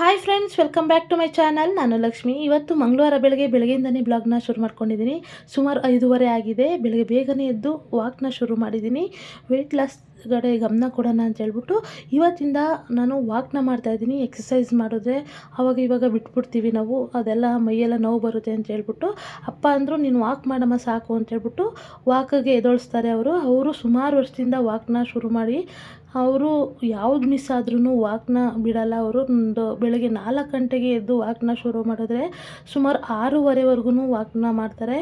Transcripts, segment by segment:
Hi friends welcome back to my channel ನಾನು ಲಕ್ಷ್ಮಿ. ಇವತ್ತು ಮಂಗಳವಾರ ಬೆಳಗ್ಗೆ, ಬೆಳಗ್ಗೆಯಿಂದನೇ ಬ್ಲಾಗ್ನ ಶುರು ಮಾಡ್ಕೊಂಡಿದ್ದೀನಿ. ಸುಮಾರು ಐದೂವರೆ ಆಗಿದೆ. ಬೆಳಗ್ಗೆ ಬೇಗನೆ ಎದ್ದು ವಾಕ್ನ ಶುರು ಮಾಡಿದ್ದೀನಿ. ವೆಯ್ಟ್ ಲಾಸ್ ಕಡೆ ಗಮನ ಕೊಡೋಣ ಅಂತ ಹೇಳ್ಬಿಟ್ಟು ಇವತ್ತಿಂದ ನಾನು ವಾಕ್ನ ಮಾಡ್ತಾಯಿದ್ದೀನಿ ಎಕ್ಸಸೈಸ್ ಮಾಡಿದ್ರೆ ಅವಾಗ ಇವಾಗ ಬಿಟ್ಬಿಡ್ತೀವಿ ನಾವು, ಅದೆಲ್ಲ ಮೈಯೆಲ್ಲ ನೋವು ಬರುತ್ತೆ ಅಂತ ಹೇಳ್ಬಿಟ್ಟು ಅಪ್ಪ ಅಂದರು, ನೀನು ವಾಕ್ ಮಾಡಮ್ಮ ಸಾಕು ಅಂತ ಹೇಳ್ಬಿಟ್ಟು ವಾಕಿಗೆ ಎದೊಳಿಸ್ತಾರೆ ಅವರು. ಅವರು ಸುಮಾರು ವರ್ಷದಿಂದ ವಾಕ್ನ ಶುರು ಮಾಡಿ, ಅವರು ಯಾವ್ದು ಮಿಸ್ ಆದ್ರೂ ವಾಕ್ನ ಬಿಡಲ್ಲ ಅವರು. ಒಂದು ಬೆಳಗ್ಗೆ ನಾಲ್ಕು ಗಂಟೆಗೆ ಎದ್ದು ವಾಕ್ನ ಶುರು ಮಾಡಿದ್ರೆ ಸುಮಾರು ಆರೂವರೆವರೆಗೂ ವಾಕ್ನ ಮಾಡ್ತಾರೆ.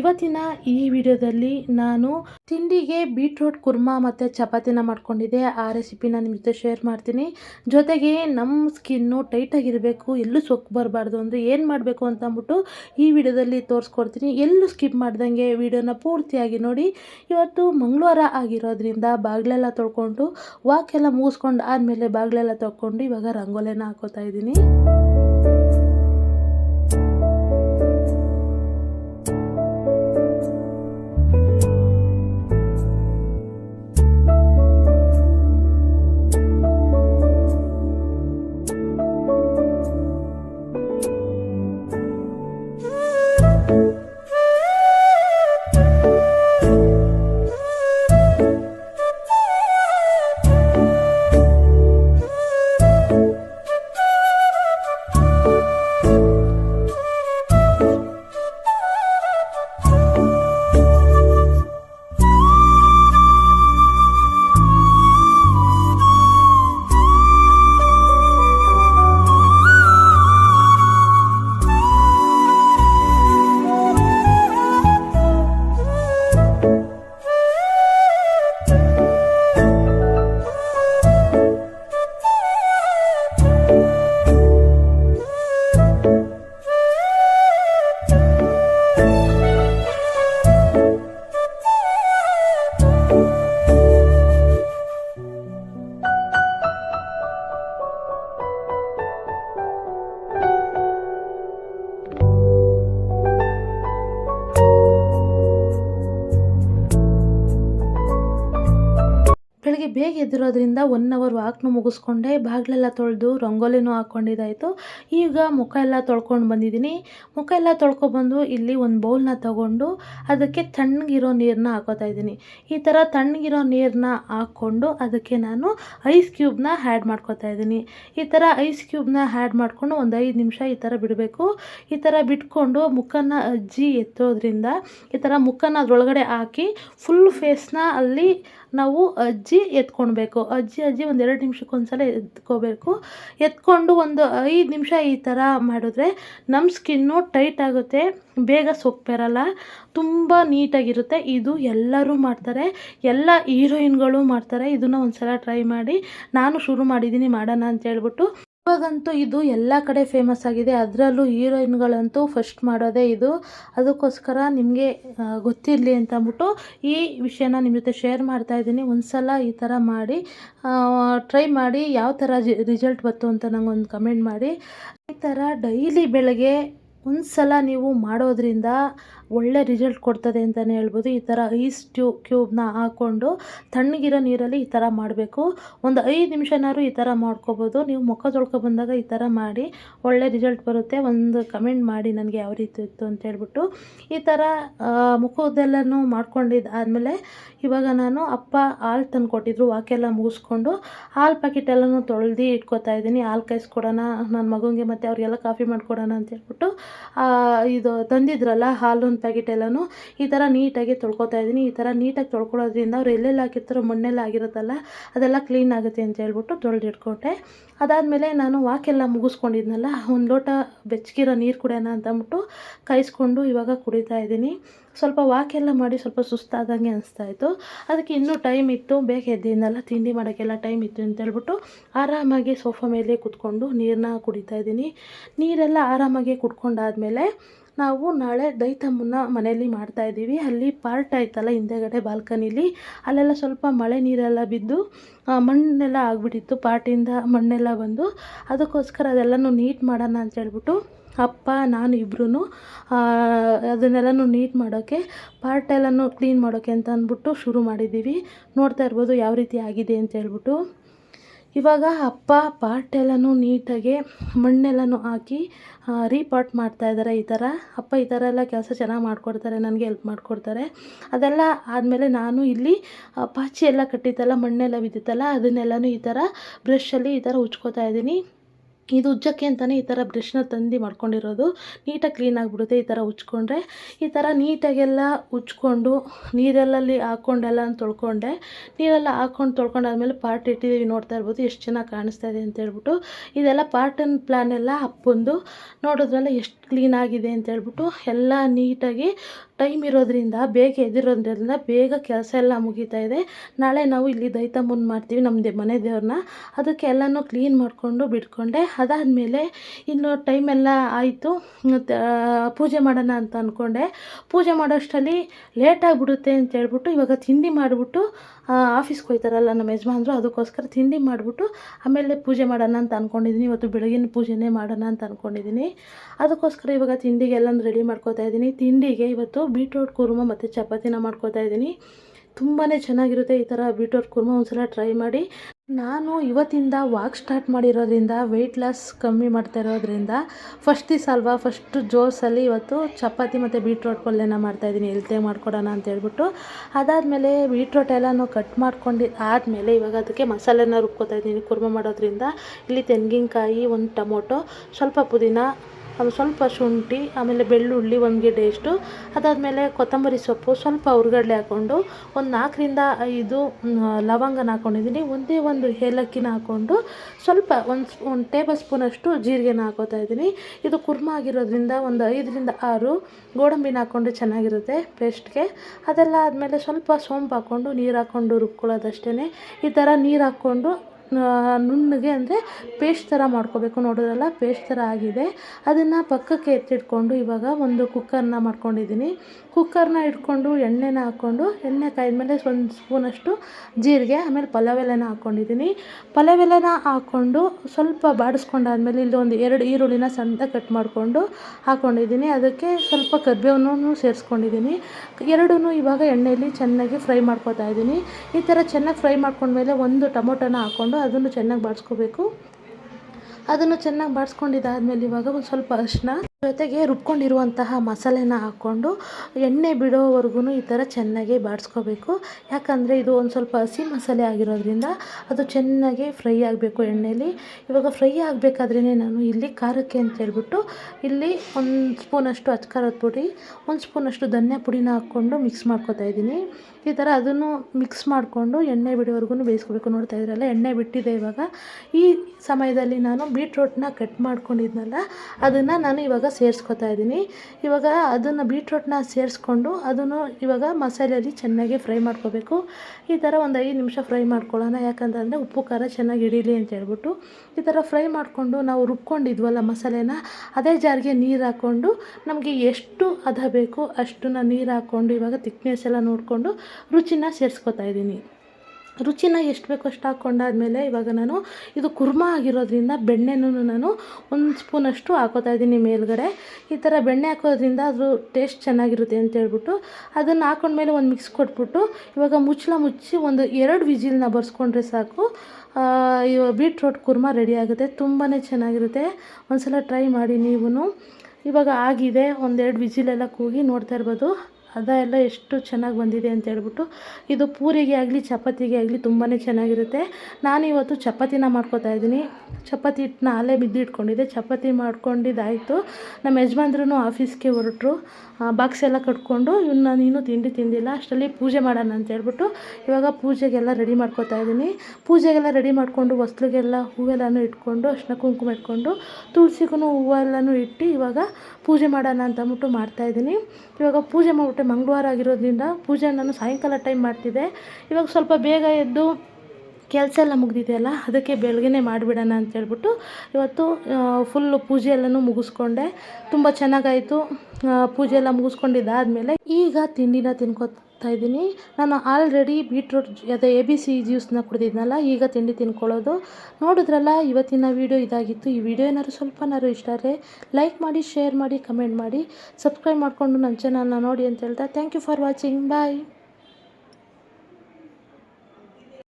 ಇವತ್ತಿನ ಈ ವಿಡಿಯೋದಲ್ಲಿ ನಾನು ತಿಂಡಿಗೆ ಬೀಟ್ರೂಟ್ ಕುರ್ಮಾ ಮತ್ತು ಚಪಾತಿನ ಮಾಡ್ಕೊಂಡಿದ್ದೆ, ಆ ರೆಸಿಪಿನ ನಿಮ್ಮ ಜೊತೆ ಶೇರ್ ಮಾಡ್ತೀನಿ. ಜೊತೆಗೆ ನಮ್ಮ ಸ್ಕಿನ್ನು ಟೈಟಾಗಿರಬೇಕು ಎಲ್ಲೂ ಸೊಕ್ಕು ಬರಬಾರ್ದು ಅಂದರೆ ಏನು ಮಾಡಬೇಕು ಅಂತ ಅಂದ್ಬಿಟ್ಟು ಈ ವಿಡಿಯೋದಲ್ಲಿ ತೋರಿಸ್ಕೊಡ್ತೀನಿ. ಎಲ್ಲೂ ಸ್ಕಿಪ್ ಮಾಡ್ದಂಗೆ ವಿಡಿಯೋನ ಪೂರ್ತಿಯಾಗಿ ನೋಡಿ. ಇವತ್ತು ಮಂಗಳವಾರ ಆಗಿರೋದ್ರಿಂದ ಬಾಗಿಲೆಲ್ಲ ತೊಳ್ಕೊಂಡು ವಾಕೆಲ್ಲ ಮುಗಿಸ್ಕೊಂಡು ಆದಮೇಲೆ ಬಾಗಿಲೆಲ್ಲ ತೊಳ್ಕೊಂಡು ಇವಾಗ ರಂಗೋಲೆನ ಹಾಕೋತಾ ಇದ್ದೀನಿ. ಎದ್ದಿರೋದ್ರಿಂದ ಒನ್ ಅವರ್ ವಾಕ್ನು ಮುಗಿಸ್ಕೊಂಡೆ, ಬಾಗಿಲೆಲ್ಲ ತೊಳೆದು ರಂಗೋಲಿನೂ ಹಾಕ್ಕೊಂಡಿದ್ದಾಯಿತು. ಈಗ ಮುಖ ಎಲ್ಲ ತೊಳ್ಕೊಂಡು ಬಂದಿದ್ದೀನಿ. ಮುಖ ಎಲ್ಲ ತೊಳ್ಕೊಬಂದು ಇಲ್ಲಿ ಒಂದು ಬೌಲ್ನ ತಗೊಂಡು ಅದಕ್ಕೆ ತಣ್ಣಗಿರೋ ನೀರನ್ನ ಹಾಕೋತಾ ಇದ್ದೀನಿ. ಈ ಥರ ತಣ್ಣಗಿರೋ ನೀರನ್ನ ಹಾಕ್ಕೊಂಡು ಅದಕ್ಕೆ ನಾನು ಐಸ್ ಕ್ಯೂಬ್ನ ಹ್ಯಾಡ್ ಮಾಡ್ಕೋತಾ ಇದ್ದೀನಿ. ಈ ಥರ ಐಸ್ ಕ್ಯೂಬ್ನ ಹ್ಯಾಡ್ ಮಾಡಿಕೊಂಡು ಒಂದು ಐದು ನಿಮಿಷ ಈ ಥರ ಬಿಡಬೇಕು. ಈ ಥರ ಬಿಟ್ಕೊಂಡು ಮುಖನ ಅಜ್ಜಿ ಎತ್ತೋದ್ರಿಂದ ಈ ಥರ ಮುಖನ ಅದರೊಳಗಡೆ ಹಾಕಿ ಫುಲ್ ಫೇಸ್ನ ಅಲ್ಲಿ ನಾವು ಅಜ್ಜಿ ಎತ್ಕೊಳ್ಬೇಕು ಅಜ್ಜಿ ಅಜ್ಜಿ ಒಂದು ಎರಡು ನಿಮಿಷಕ್ಕೊಂದ್ಸಲ ಎತ್ಕೋಬೇಕು. ಎತ್ಕೊಂಡು ಒಂದು ಐದು ನಿಮಿಷ ಈ ಥರ ಮಾಡಿದ್ರೆ ನಮ್ಮ ಸ್ಕಿನ್ನು ಟೈಟ್ ಆಗುತ್ತೆ. ಬೇಗ ಸೊಪ್ಪೆರಲ್ಲ ತುಂಬ ನೀಟಾಗಿರುತ್ತೆ. ಇದು ಎಲ್ಲರೂ ಮಾಡ್ತಾರೆ. ಎಲ್ಲ ಹೀರೋಯಿನ್ಗಳು ಮಾಡ್ತಾರೆ. ಇದನ್ನು ಒಂದು ಸಲ ಟ್ರೈ ಮಾಡಿ. ನಾನು ಶುರು ಮಾಡಿದ್ದೀನಿ ಮಾಡೋಣ ಅಂತ ಹೇಳ್ಬಿಟ್ಟು ಇವಾಗಂತೂ ಇದು ಎಲ್ಲ ಕಡೆ ಫೇಮಸ್ ಆಗಿದೆ. ಅದರಲ್ಲೂ ಹೀರೋಯಿನ್ಗಳಂತೂ ಫಸ್ಟ್ ಮಾಡೋದೇ ಇದು. ಅದಕ್ಕೋಸ್ಕರ ನಿಮಗೆ ಗೊತ್ತಿರಲಿ ಅಂತ ಅಂದ್ಬಿಟ್ಟು ಈ ವಿಷಯನ ನಿಮ್ಮ ಜೊತೆ ಶೇರ್ ಮಾಡ್ತಾ ಇದ್ದೀನಿ. ಒಂದು ಸಲ ಈ ಥರ ಮಾಡಿ ಟ್ರೈ ಮಾಡಿ ಯಾವ ಥರ ರಿಸಲ್ಟ್ ಬಂತು ಅಂತ ನಂಗೊಂದು ಕಮೆಂಟ್ ಮಾಡಿ. ಈ ಥರ ಡೈಲಿ ಬೆಳಗ್ಗೆ ಒಂದು ಸಲ ನೀವು ಮಾಡೋದ್ರಿಂದ ಒಳ್ಳೆ ರಿಸಲ್ಟ್ ಕೊಡ್ತದೆ ಅಂತಲೇ ಹೇಳ್ಬೋದು. ಈ ಥರ ಐಸ್ ಟ್ಯೂ ಕ್ಯೂಬ್ನ ಹಾಕ್ಕೊಂಡು ತಣ್ಣಗಿರೋ ನೀರಲ್ಲಿ ಈ ಥರ ಮಾಡಬೇಕು. ಒಂದು ಐದು ನಿಮಿಷನಾದ್ರು ಈ ಥರ ಮಾಡ್ಕೋಬೋದು. ನೀವು ಮುಖ ತೊಳ್ಕೊ ಬಂದಾಗ ಈ ಥರ ಮಾಡಿ, ಒಳ್ಳೆ ರಿಸಲ್ಟ್ ಬರುತ್ತೆ. ಒಂದು ಕಮೆಂಟ್ ಮಾಡಿ ನನಗೆ ಯಾವ ರೀತಿ ಇತ್ತು ಅಂತ ಹೇಳ್ಬಿಟ್ಟು. ಈ ಥರ ಮುಖದೆಲ್ಲನೂ ಮಾಡ್ಕೊಂಡಿದ್ದು ಆದಮೇಲೆ ಇವಾಗ ನಾನು ಅಪ್ಪ ಹಾಲು ತಂದು ಕೊಟ್ಟಿದ್ರು ವಾಕೆಲ್ಲ ಮುಗಿಸ್ಕೊಂಡು. ಹಾಲು ಪ್ಯಾಕೆಟ್ ಎಲ್ಲನೂ ತೊಳೆದು ಇಟ್ಕೊತಾ ಇದ್ದೀನಿ. ಹಾಲು ಕಾಯಿಸ್ಕೊಡೋಣ ನನ್ನ ಮಗುಗೆ ಮತ್ತು ಅವ್ರಿಗೆಲ್ಲ ಕಾಫಿ ಮಾಡಿಕೊಡೋಣ ಅಂತ ಹೇಳ್ಬಿಟ್ಟು ಇದು ತಂದಿದ್ರಲ್ಲ ಹಾಲು ಪ್ಯಾಕೆಟ್ ಎಲ್ಲನೂ ಈ ಥರ ನೀಟಾಗಿ ತೊಳ್ಕೊತಾ ಇದ್ದೀನಿ. ಈ ಥರ ನೀಟಾಗಿ ತೊಳ್ಕೊಳ್ಳೋದ್ರಿಂದ ಅವ್ರು ಎಲ್ಲೆಲ್ಲಿ ಹಾಕಿರ್ತಾರೋ ಮಣ್ಣೆಲ್ಲ ಆಗಿರುತ್ತಲ್ಲ, ಅದೆಲ್ಲ ಕ್ಲೀನ್ ಆಗುತ್ತೆ ಅಂತ ಹೇಳ್ಬಿಟ್ಟು ತೊಳೆದಿಟ್ಕೊಂಡೆ. ಅದಾದಮೇಲೆ ನಾನು ವಾಕೆಲ್ಲ ಮುಗಿಸ್ಕೊಂಡಿದ್ನಲ್ಲ, ಒಂದು ಲೋಟ ಬೆಚ್ಚಗಿರೋ ನೀರು ಕುಡಿಯೋಣ ಅಂತ ಅಂದ್ಬಿಟ್ಟು ಕಾಯಿಸ್ಕೊಂಡು ಇವಾಗ ಕುಡಿತಾ ಇದ್ದೀನಿ. ಸ್ವಲ್ಪ ವಾಕೆಲ್ಲ ಮಾಡಿ ಸ್ವಲ್ಪ ಸುಸ್ತಾದಂಗೆ ಅನಿಸ್ತಾಯಿತ್ತು ಅದಕ್ಕೆ ಇನ್ನೂ ಟೈಮ್ ಇತ್ತು, ಬೇಗ ಎದ್ದಿದ್ದೆನಲ್ಲ ತಿಂಡಿ ಮಾಡೋಕ್ಕೆಲ್ಲ ಟೈಮ್ ಇತ್ತು ಅಂತ ಹೇಳ್ಬಿಟ್ಟು ಆರಾಮಾಗಿ ಸೋಫಾ ಮೇಲೆ ಕುತ್ಕೊಂಡು ನೀರನ್ನ ಕುಡಿತಾ ಇದ್ದೀನಿ. ನೀರೆಲ್ಲ ಆರಾಮಾಗಿ ಕುಡ್ಕೊಂಡಾದಮೇಲೆ ನಾವು ನಾಳೆ ದೈತಮ್ಮನ ಮನೆಯಲ್ಲಿ ಮಾಡ್ತಾಯಿದ್ದೀವಿ ಅಲ್ಲಿ ಪಾರ್ಟ್ ಆಯ್ತಲ್ಲ ಹಿಂದೆಗಡೆ ಬಾಲ್ಕನಿಲಿ. ಅಲ್ಲೆಲ್ಲ ಸ್ವಲ್ಪ ಮಳೆ ನೀರೆಲ್ಲ ಬಿದ್ದು ಮಣ್ಣೆಲ್ಲ ಆಗಿಬಿಟ್ಟಿತ್ತು. ಪಾಟಿಂದ ಮಣ್ಣೆಲ್ಲ ಬಂದು ಅದಕ್ಕೋಸ್ಕರ ಅದೆಲ್ಲನೂ ನೀಟ್ ಮಾಡೋಣ ಅಂತ ಹೇಳ್ಬಿಟ್ಟು ಅಪ್ಪ, ನಾನು ಇಬ್ಬರೂ ಅದನ್ನೆಲ್ಲನೂ ನೀಟ್ ಮಾಡೋಕ್ಕೆ ಪಾರ್ಟ್ ಎಲ್ಲನೂ ಕ್ಲೀನ್ ಮಾಡೋಕ್ಕೆ ಅಂತ ಅಂದ್ಬಿಟ್ಟು ಶುರು ಮಾಡಿದ್ದೀವಿ. ನೋಡ್ತಾ ಇರ್ಬೋದು ಯಾವ ರೀತಿ ಆಗಿದೆ ಅಂತ ಹೇಳ್ಬಿಟ್ಟು. ಇವಾಗ ಅಪ್ಪ ಪಾಟ್ ಎಲ್ಲನೂ ನೀಟಾಗಿ ಮಣ್ಣೆಲ್ಲನೂ ಹಾಕಿ ರೀಪಾಟ್ ಮಾಡ್ತಾ ಇದ್ದಾರೆ ಈ ಥರ. ಅಪ್ಪ ಈ ಥರ ಎಲ್ಲ ಕೆಲಸ ಚೆನ್ನಾಗಿ ಮಾಡಿಕೊಡ್ತಾರೆ, ನನಗೆ ಹೆಲ್ಪ್ ಮಾಡಿಕೊಡ್ತಾರೆ. ಅದೆಲ್ಲ ಆದಮೇಲೆ ನಾನು ಇಲ್ಲಿ ಪಾಚಿ ಎಲ್ಲ ಕಟ್ಟಿತ್ತಲ್ಲ ಮಣ್ಣೆಲ್ಲ ಬಿದ್ದಿತ್ತಲ್ಲ, ಅದನ್ನೆಲ್ಲನೂ ಈ ಥರ ಬ್ರಷಲ್ಲಿ ಈ ಥರ ಉಜ್ಕೋತಾ ಇದ್ದೀನಿ. ಇದು ಉಜ್ಜಕ್ಕೆ ಅಂತಲೇ ಈ ಥರ ಬ್ರಷ್ನ ತಂದು ಮಾಡ್ಕೊಂಡಿರೋದು. ನೀಟಾಗಿ ಕ್ಲೀನ್ ಆಗಿಬಿಡುತ್ತೆ ಈ ಥರ ಉಜ್ಕೊಂಡ್ರೆ. ಈ ಥರ ನೀಟಾಗೆಲ್ಲ ಉಜ್ಕೊಂಡು ನೀರಲ್ಲಲ್ಲಿ ಹಾಕ್ಕೊಂಡೆಲ್ಲ ತೊಳ್ಕೊಂಡೆ. ನೀರೆಲ್ಲ ಹಾಕ್ಕೊಂಡು ತೊಳ್ಕೊಂಡಾದ್ಮೇಲೆ ಪಾರ್ಟ್ ಇಟ್ಟಿದ್ದೀವಿ ನೋಡ್ತಾ ಇರ್ಬೋದು. ಎಷ್ಟು ಚೆನ್ನಾಗಿ ಕಾಣಿಸ್ತಾ ಇದೆ ಅಂತ ಹೇಳ್ಬಿಟ್ಟು. ಇದೆಲ್ಲ ಪಾಟನ್ ಪ್ಲ್ಯಾನ್ ಎಲ್ಲ ಅಪ್ಪಂದು. ನೋಡೋದ್ರಲ್ಲ ಎಷ್ಟು ಕ್ಲೀನಾಗಿದೆ ಅಂತ ಹೇಳ್ಬಿಟ್ಟು ಎಲ್ಲ ನೀಟಾಗಿ ಟೈಮ್ ಇರೋದ್ರಿಂದ, ಬೇಗ ಎದ್ದಿರೋದ್ರಿಂದ ಬೇಗ ಕೆಲಸ ಎಲ್ಲ ಮುಗೀತಾ ಇದೆ. ನಾಳೆ ನಾವು ಇಲ್ಲಿ ದೈತ ಮಾಡ್ತೀವಿ ನಮ್ಮದೇ ಮನೆ ದೇವ್ರನ್ನ ಅದಕ್ಕೆ ಎಲ್ಲನೂ ಕ್ಲೀನ್ ಮಾಡಿಕೊಂಡು ಬಿಟ್ಕೊಂಡೆ. ಅದಾದಮೇಲೆ ಇನ್ನು ಟೈಮ್ ಎಲ್ಲ ಆಯಿತು. ಪೂಜೆ ಮಾಡೋಣ ಅಂತ ಅಂದ್ಕೊಂಡೆ ಪೂಜೆ ಮಾಡೋಷ್ಟರಲ್ಲಿ ಲೇಟ್ ಆಗಿಬಿಡುತ್ತೆ ಅಂತ ಹೇಳ್ಬಿಟ್ಟು ಇವಾಗ ತಿಂಡಿ ಮಾಡಿಬಿಟ್ಟು ಆಫೀಸ್ಗೆ ಹೋಯ್ತಾರಲ್ಲ ನಮ್ಮ ಯಜಮಾನ್ರು, ಅದಕ್ಕೋಸ್ಕರ ತಿಂಡಿ ಮಾಡಿಬಿಟ್ಟು ಆಮೇಲೆ ಪೂಜೆ ಮಾಡೋಣ ಅಂತ ಅಂದ್ಕೊಂಡಿದ್ದೀನಿ ಇವತ್ತು ಬೆಳಗಿನ ಪೂಜೆನೇ ಮಾಡೋಣ ಅಂತ ಅಂದ್ಕೊಂಡಿದ್ದೀನಿ ಅದಕ್ಕೋಸ್ಕರ ಇವಾಗ ತಿಂಡಿಗೆಲ್ಲನೂ ರೆಡಿ ಮಾಡ್ಕೋತಾ ಇದ್ದೀನಿ ತಿಂಡಿಗೆ ಇವತ್ತು ಬೀಟ್ರೋಟ್ ಕುರ್ಮ ಮತ್ತು ಚಪಾತಿನ ಮಾಡ್ಕೋತಾ ಇದ್ದೀನಿ. ತುಂಬಾ ಚೆನ್ನಾಗಿರುತ್ತೆ ಈ ಥರ ಬೀಟ್ರೋಟ್ ಕುರ್ಮ ಒಂದ್ಸಲ ಟ್ರೈ ಮಾಡಿ. ನಾನು ಇವತ್ತಿಂದ ವಾಕ್ ಸ್ಟಾರ್ಟ್ ಮಾಡಿರೋದ್ರಿಂದ ವೆಯ್ಟ್ ಲಾಸ್ ಕಮ್ಮಿ ಮಾಡ್ತಾ ಇರೋದ್ರಿಂದ ಫಸ್ಟ್ ದಿವಸ ಅಲ್ವಾ ಫಸ್ಟ್ ಜೋಸಲ್ಲಿ ಇವತ್ತು ಚಪಾತಿ ಮತ್ತು ಬೀಟ್ರೋಟ್ ಪಲ್ಯನ ಮಾಡ್ತಾಯಿದ್ದೀನಿ ಎಲ್ತೆ ಮಾಡ್ಕೊಡೋಣ ಅಂತ ಹೇಳ್ಬಿಟ್ಟು. ಅದಾದಮೇಲೆ ಬೀಟ್ರೋಟ್ ಎಲ್ಲನೂ ಕಟ್ ಮಾಡ್ಕೊಂಡು ಆದಮೇಲೆ ಇವಾಗ ಅದಕ್ಕೆ ಮಸಾಲೆನ ರುಬ್ಕೋತಾ ಇದ್ದೀನಿ ಕುರ್ಮ ಮಾಡೋದ್ರಿಂದ. ಇಲ್ಲಿ ತೆಂಗಿನಕಾಯಿ, ಒಂದು ಟೊಮೊಟೊ, ಸ್ವಲ್ಪ ಪುದೀನ ಅದು ಸ್ವಲ್ಪ ಶುಂಠಿ, ಆಮೇಲೆ ಬೆಳ್ಳುಳ್ಳಿ ಒಂದು ಗೆಡ್ಡೆಯಷ್ಟು ಅದಾದಮೇಲೆ ಕೊತ್ತಂಬರಿ ಸೊಪ್ಪು ಸ್ವಲ್ಪ ಹುರ್ಗಡ್ಲೆ ಹಾಕ್ಕೊಂಡು ಒಂದು ನಾಲ್ಕರಿಂದ ಐದು ಲವಂಗನ ಹಾಕ್ಕೊಂಡಿದ್ದೀನಿ ಒಂದೇ ಒಂದು ಏಲಕ್ಕಿನ ಹಾಕ್ಕೊಂಡು ಸ್ವಲ್ಪ ಒಂದು ಒಂದು ಟೇಬಲ್ ಸ್ಪೂನಷ್ಟು ಜೀರಿಗೆನ ಹಾಕೋತಾ ಇದ್ದೀನಿ. ಇದು ಕುರ್ಮ ಆಗಿರೋದ್ರಿಂದ ಒಂದು ಐದರಿಂದ ಆರು ಗೋಡಂಬಿನ ಹಾಕ್ಕೊಂಡು ಚೆನ್ನಾಗಿರುತ್ತೆ ಪೇಸ್ಟ್ಗೆ. ಅದೆಲ್ಲ ಆದಮೇಲೆ ಸ್ವಲ್ಪ ಸೋಂಪು ಹಾಕ್ಕೊಂಡು ನೀರು ಹಾಕ್ಕೊಂಡು ರುಬ್ಕೊಳ್ಳೋದಷ್ಟೇ ಈ ಥರ ನೀರು ಹಾಕ್ಕೊಂಡು ನುಣ್ಣಗೆ ಅಂದರೆ ಪೇಸ್ಟ್ ಥರ ಮಾಡ್ಕೋಬೇಕು. ನೋಡೋದಲ್ಲ ಪೇಸ್ಟ್ ಥರ ಆಗಿದೆ. ಅದನ್ನು ಪಕ್ಕಕ್ಕೆ ಎತ್ತಿಟ್ಕೊಂಡು ಇವಾಗ ಒಂದು ಕುಕ್ಕರ್ನ ಮಾಡ್ಕೊಂಡಿದ್ದೀನಿ. ಕುಕ್ಕರ್ನ ಇಟ್ಕೊಂಡು ಎಣ್ಣೆನ ಹಾಕ್ಕೊಂಡು, ಎಣ್ಣೆ ಕಾಯ್ದ್ಮೇಲೆ ಒಂದು ಸ್ಪೂನಷ್ಟು ಜೀರಿಗೆ, ಆಮೇಲೆ ಪಲಾವ್ ಹಾಕ್ಕೊಂಡಿದ್ದೀನಿ ಪಲಾವ್ ಹಾಕ್ಕೊಂಡು ಸ್ವಲ್ಪ ಬಾಡಿಸ್ಕೊಂಡಾದ್ಮೇಲೆ ಇಲ್ಲಿ ಒಂದು ಎರಡು ಈರುಳ್ಳಿನ ಸಣ್ಣದಾಗಿ ಕಟ್ ಮಾಡಿಕೊಂಡು ಹಾಕ್ಕೊಂಡಿದ್ದೀನಿ ಅದಕ್ಕೆ ಸ್ವಲ್ಪ ಕರಿಬೇವನ್ನು ಸೇರಿಸ್ಕೊಂಡಿದ್ದೀನಿ. ಎರಡೂ ಇವಾಗ ಎಣ್ಣೆಯಲ್ಲಿ ಚೆನ್ನಾಗಿ ಫ್ರೈ ಮಾಡ್ಕೊತಾ ಇದ್ದೀನಿ. ಈ ಥರ ಚೆನ್ನಾಗಿ ಫ್ರೈ ಮಾಡ್ಕೊಂಡ್ಮೇಲೆ ಒಂದು ಟೊಮೊಟೊನ ಹಾಕ್ಕೊಂಡು ಅದನ್ನು ಚೆನ್ನಾಗಿ ಬಾಡಿಸ್ಕೋಬೇಕು. ಅದನ್ನು ಚೆನ್ನಾಗಿ ಬಾಡಿಸ್ಕೊಂಡಿದ್ದಾದ್ಮೇಲೆ ಇವಾಗ ಒಂದು ಸ್ವಲ್ಪ ಅರಿಶಿನ. ಜೊತೆಗೆ ರುಬ್ಕೊಂಡಿರುವಂತಹ ಮಸಾಲೆನ ಹಾಕ್ಕೊಂಡು ಎಣ್ಣೆ ಬಿಡೋವರೆಗೂ ಈ ಥರ ಚೆನ್ನಾಗಿ ಬಾಡಿಸ್ಕೋಬೇಕು. ಯಾಕಂದರೆ ಇದು ಒಂದು ಸ್ವಲ್ಪ ಹಸಿ ಮಸಾಲೆ ಆಗಿರೋದ್ರಿಂದ ಅದು ಚೆನ್ನಾಗಿ ಫ್ರೈ ಆಗಬೇಕು ಎಣ್ಣೆಯಲ್ಲಿ ಇವಾಗ ಫ್ರೈ ಆಗಬೇಕಾದ್ರೇ ನಾನು ಇಲ್ಲಿ ಖಾರಕ್ಕೆ ಅಂತ ಹೇಳ್ಬಿಟ್ಟು ಇಲ್ಲಿ ಒಂದು ಸ್ಪೂನಷ್ಟು ಅಚ್ಕಾರದ ಪುಡಿ, ಒಂದು ಸ್ಪೂನಷ್ಟು ಧನ್ಯಾ ಪುಡಿನ ಹಾಕ್ಕೊಂಡು ಮಿಕ್ಸ್ ಮಾಡ್ಕೊತಾ ಇದ್ದೀನಿ. ಈ ಥರ ಅದನ್ನು ಮಿಕ್ಸ್ ಮಾಡಿಕೊಂಡು ಎಣ್ಣೆ ಬಿಡೋವರೆಗೂ ಬೇಯಿಸ್ಕೋಬೇಕು. ನೋಡ್ತಾ ಇದ್ರಲ್ಲ, ಎಣ್ಣೆ ಬಿಟ್ಟಿದೆ ಇವಾಗ. ಈ ಸಮಯದಲ್ಲಿ ನಾನು ಬೀಟ್ರೋಟ್ನ ಕಟ್ ಮಾಡ್ಕೊಂಡಿದ್ನಲ್ಲ, ಅದನ್ನು ನಾನು ಇವಾಗ ಸೇರಿಸ್ಕೊತಾ ಇದ್ದೀನಿ. ಇವಾಗ ಅದನ್ನು ಬೀಟ್ರೋಟ್ನ ಸೇರಿಸ್ಕೊಂಡು ಅದನ್ನು ಇವಾಗ ಮಸಾಲೆಯಲ್ಲಿ ಚೆನ್ನಾಗಿ ಫ್ರೈ ಮಾಡ್ಕೋಬೇಕು. ಈ ಥರ ಒಂದು ಐದು ನಿಮಿಷ ಫ್ರೈ ಮಾಡ್ಕೊಳ್ಳೋಣ. ಯಾಕಂತಂದರೆ ಉಪ್ಪು, ಖಾರ ಚೆನ್ನಾಗಿ ಹಿಡೀಲಿ ಅಂತ ಹೇಳ್ಬಿಟ್ಟು ಈ ಥರ ಫ್ರೈ ಮಾಡಿಕೊಂಡು ನಾವು ರುಬ್ಕೊಂಡಿದ್ವಲ್ಲ ಮಸಾಲೆನ, ಅದೇ ಜಾರಿಗೆ ನೀರು ಹಾಕ್ಕೊಂಡು ನಮಗೆ ಎಷ್ಟು ಅದ ಬೇಕು ಅಷ್ಟನ್ನ ನೀರು ಹಾಕ್ಕೊಂಡು ಇವಾಗ ತಿಕ್ನೆಸ್ ಎಲ್ಲ ನೋಡಿಕೊಂಡು ರುಚಿನ ಸೇರಿಸ್ಕೊತಾ ಇದ್ದೀನಿ. ರುಚಿನ ಎಷ್ಟು ಬೇಕೋ ಅಷ್ಟು ಹಾಕ್ಕೊಂಡಾದ್ಮೇಲೆ ಇವಾಗ ನಾನು ಇದು ಕುರ್ಮ ಆಗಿರೋದ್ರಿಂದ ಬೆಣ್ಣೆನೂ ನಾನು ಒಂದು ಸ್ಪೂನಷ್ಟು ಹಾಕೋತಾ ಇದ್ದೀನಿ ಮೇಲ್ಗಡೆ. ಈ ಥರ ಬೆಣ್ಣೆ ಹಾಕೋದ್ರಿಂದ ಅದು ಟೇಸ್ಟ್ ಚೆನ್ನಾಗಿರುತ್ತೆ ಅಂತ ಹೇಳ್ಬಿಟ್ಟು ಅದನ್ನು ಹಾಕೊಂಡ್ಮೇಲೆ ಒಂದು ಮಿಕ್ಸ್ ಕೊಟ್ಬಿಟ್ಟು ಇವಾಗ ಮುಚ್ಚಲ ಮುಚ್ಚಿ ಒಂದು ಎರಡು ವಿಜಿಲ್ನ ಬರ್ಸ್ಕೊಂಡ್ರೆ ಸಾಕು. ಇವಾಗ ಬೀಟ್ರೋಟ್ ಕುರ್ಮ ರೆಡಿ ಆಗುತ್ತೆ. ತುಂಬಾ ಚೆನ್ನಾಗಿರುತ್ತೆ. ಒಂದು ಸಲ ಟ್ರೈ ಮಾಡಿ ನೀವು ಇವಾಗ ಆಗಿದೆ. ಒಂದೆರಡು ವಿಜಿಲೆಲ್ಲ ಕೂಗಿ ನೋಡ್ತಾ ಇರ್ಬೋದು. ಅದ ಎಲ್ಲ ಎಷ್ಟು ಚೆನ್ನಾಗಿ ಬಂದಿದೆ ಅಂತ ಹೇಳ್ಬಿಟ್ಟು ಇದು ಪೂರಿಗೆ ಆಗಲಿ, ಚಪಾತಿಗೆ ಆಗಲಿ ತುಂಬಾ ಚೆನ್ನಾಗಿರುತ್ತೆ. ನಾನು ಇವತ್ತು ಚಪಾತಿನ ಮಾಡ್ಕೋತಾ ಇದ್ದೀನಿ. ಚಪಾತಿ ಹಿಟ್ಟನ್ನ ಅಲ್ಲೇ ಬಿದ್ದಿಟ್ಕೊಂಡಿದ್ದೆ. ಚಪಾತಿ ಮಾಡ್ಕೊಂಡಿದ್ದಾಯಿತು. ನಮ್ಮ ಯಜಮಾನ್ರೂ ಆಫೀಸ್ಗೆ ಹೊರಟರು. ಬಾಕ್ಸ್ ಎಲ್ಲ ಕಟ್ಕೊಂಡು ನಾನು ನೀನು ತಿಂಡಿ ತಿಂದಿಲ್ಲ, ಅಷ್ಟರಲ್ಲಿ ಪೂಜೆ ಮಾಡೋಣ ಅಂತ ಹೇಳ್ಬಿಟ್ಟು ಇವಾಗ ಪೂಜೆಗೆಲ್ಲ ರೆಡಿ ಮಾಡ್ಕೋತಾ ಇದ್ದೀನಿ. ಪೂಜೆಗೆಲ್ಲ ರೆಡಿ ಮಾಡಿಕೊಂಡು ಹೊಸ್ಲಿಗೆಲ್ಲ ಹೂವೆಲ್ಲನೂ ಇಟ್ಕೊಂಡು, ಅರ್ಶಿನ ಕುಂಕುಮ ಇಟ್ಕೊಂಡು ತುಳಸಿಗೂ ಹೂವೆಲ್ಲನೂ ಇಟ್ಟು ಇವಾಗ ಪೂಜೆ ಮಾಡೋಣ ಅಂತ ಅಂದ್ಬಿಟ್ಟು ಮಾಡ್ತಾಯಿದ್ದೀನಿ ಇವಾಗ ಪೂಜೆ ಮಾಡಿಬಿಟ್ಟೆ ಮಂಗಳವಾರ ಆಗಿರೋದ್ರಿಂದ ಪೂಜೆ ನಾನು ಸಾಯಂಕಾಲ ಟೈಮ್ ಮಾಡ್ತಿದ್ದೆ ಇವಾಗ ಸ್ವಲ್ಪ ಬೇಗ ಎದ್ದು ಕೆಲಸ ಎಲ್ಲ ಮುಗ್ದಿದೆಯಲ್ಲ ಅದಕ್ಕೆ ಬೆಳಗ್ಗೆನೇ ಮಾಡಿಬಿಡೋಣ ಅಂತ ಹೇಳ್ಬಿಟ್ಟು ಇವತ್ತು ಫುಲ್ಲು ಪೂಜೆ ಎಲ್ಲನೂ ಮುಗಿಸ್ಕೊಂಡೆ. ತುಂಬ ಚೆನ್ನಾಗಾಯಿತು. ಪೂಜೆ ಎಲ್ಲ ಮುಗಿಸ್ಕೊಂಡಿದ್ದಾದಮೇಲೆ ಈಗ ತಿಂಡಿನ ತಿನ್ಕೋತಾ ಇದ್ದೀನಿ. ನಾನು ಆಲ್ರೆಡಿ ಬೀಟ್ರೂಟ್ ಅದೇ ಎ ಬಿ ಸಿ ಜ್ಯೂಸ್ನ ಕುಡಿದಿದ್ನಲ್ಲ, ಈಗ ತಿಂಡಿ ತಿನ್ಕೊಳ್ಳೋದು. ನೋಡಿದ್ರಲ್ಲ, ಇವತ್ತಿನ ವೀಡಿಯೋ ಇದಾಗಿತ್ತು. ಈ ವಿಡಿಯೋ ಏನಾದ್ರು ಸ್ವಲ್ಪನಾದ್ರು ಇಷ್ಟ ಆದರೆ ಲೈಕ್ ಮಾಡಿ ಶೇರ್ ಮಾಡಿ ಕಮೆಂಟ್ ಮಾಡಿ ಸಬ್ಸ್ಕ್ರೈಬ್ ಮಾಡಿಕೊಂಡು ನನ್ನ ಚಾನಲ್ನ ನೋಡಿ ಅಂತ ಹೇಳ್ತಾ thank you for watching bye